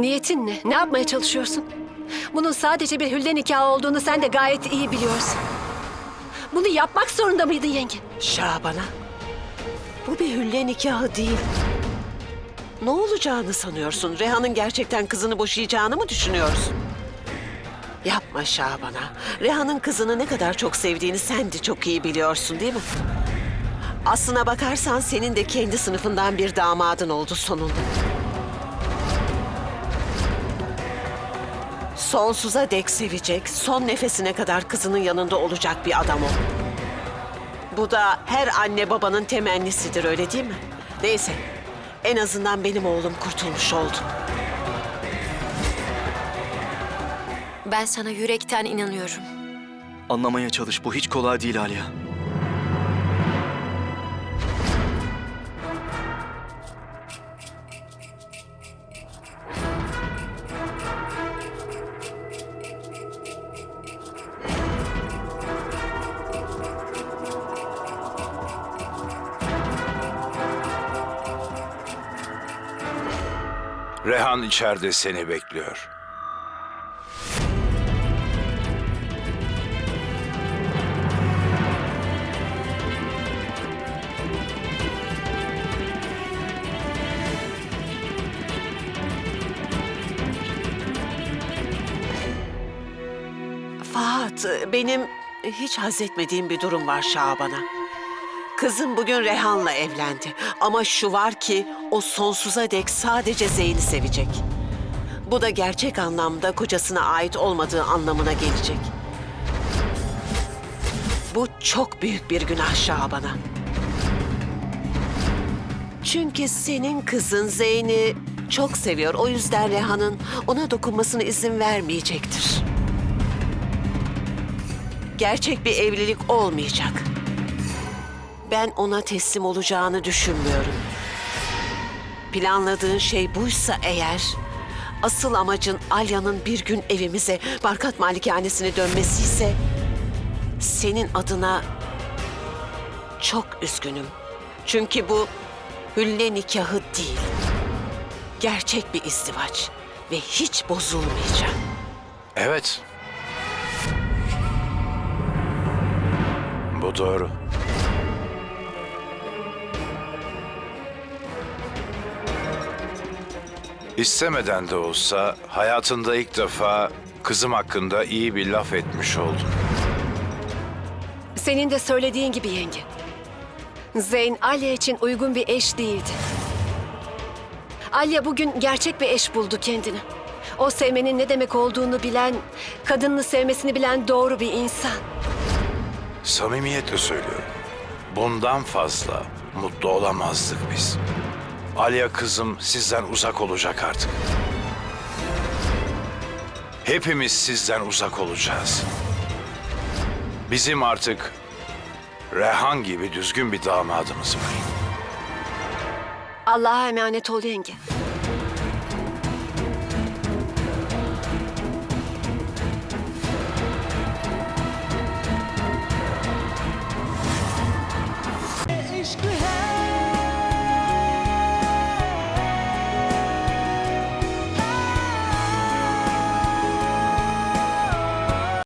Niyetin ne? Ne yapmaya çalışıyorsun? Bunun sadece bir hülya nikahı olduğunu sen de gayet iyi biliyorsun. Bunu yapmak zorunda mıydın yenge? Şaban'a. Bu bir hülle nikahı değil. Ne olacağını sanıyorsun? Reha'nın gerçekten kızını boşayacağını mı düşünüyorsun? Yapma Şaban'a. Reha'nın kızını ne kadar çok sevdiğini sen de çok iyi biliyorsun değil mi? Aslına bakarsan senin de kendi sınıfından bir damadın oldu sonunda. Sonsuza dek sevecek, son nefesine kadar kızının yanında olacak bir adam o. Bu da her anne babanın temennisidir öyle değil mi? Neyse. En azından benim oğlum kurtulmuş oldu. Ben sana yürekten inanıyorum. Anlamaya çalış. Bu hiç kolay değil Aliye. Rehan içeride seni bekliyor. Fahat, benim hiç haz etmediğim bir durum var Şaban'a. Kızım bugün Rehan'la evlendi. Ama şu var ki o sonsuza dek sadece Zeyn'i sevecek. Bu da gerçek anlamda kocasına ait olmadığı anlamına gelecek. Bu çok büyük bir günah Şaban'a. Çünkü senin kızın Zeyn'i çok seviyor. O yüzden Rehan'ın ona dokunmasına izin vermeyecektir. Gerçek bir evlilik olmayacak. Ben ona teslim olacağını düşünmüyorum. Planladığın şey buysa eğer, asıl amacın Alya'nın bir gün evimize, Barkat Malikanesine dönmesi ise, senin adına çok üzgünüm. Çünkü bu hülle nikahı değil. Gerçek bir izdivaç ve hiç bozulmayacak. Evet. Bu doğru. İstemeden de olsa hayatında ilk defa kızım hakkında iyi bir laf etmiş oldum. Senin de söylediğin gibi yenge. Zeyn Alya için uygun bir eş değildi. Alya bugün gerçek bir eş buldu kendine. O sevmenin ne demek olduğunu bilen, kadınını sevmesini bilen doğru bir insan. Samimiyetle söylüyorum. Bundan fazla mutlu olamazdık biz. Alya kızım sizden uzak olacak artık. Hepimiz sizden uzak olacağız. Bizim artık Rehan gibi düzgün bir damadımız var. Allah'a emanet ol yenge.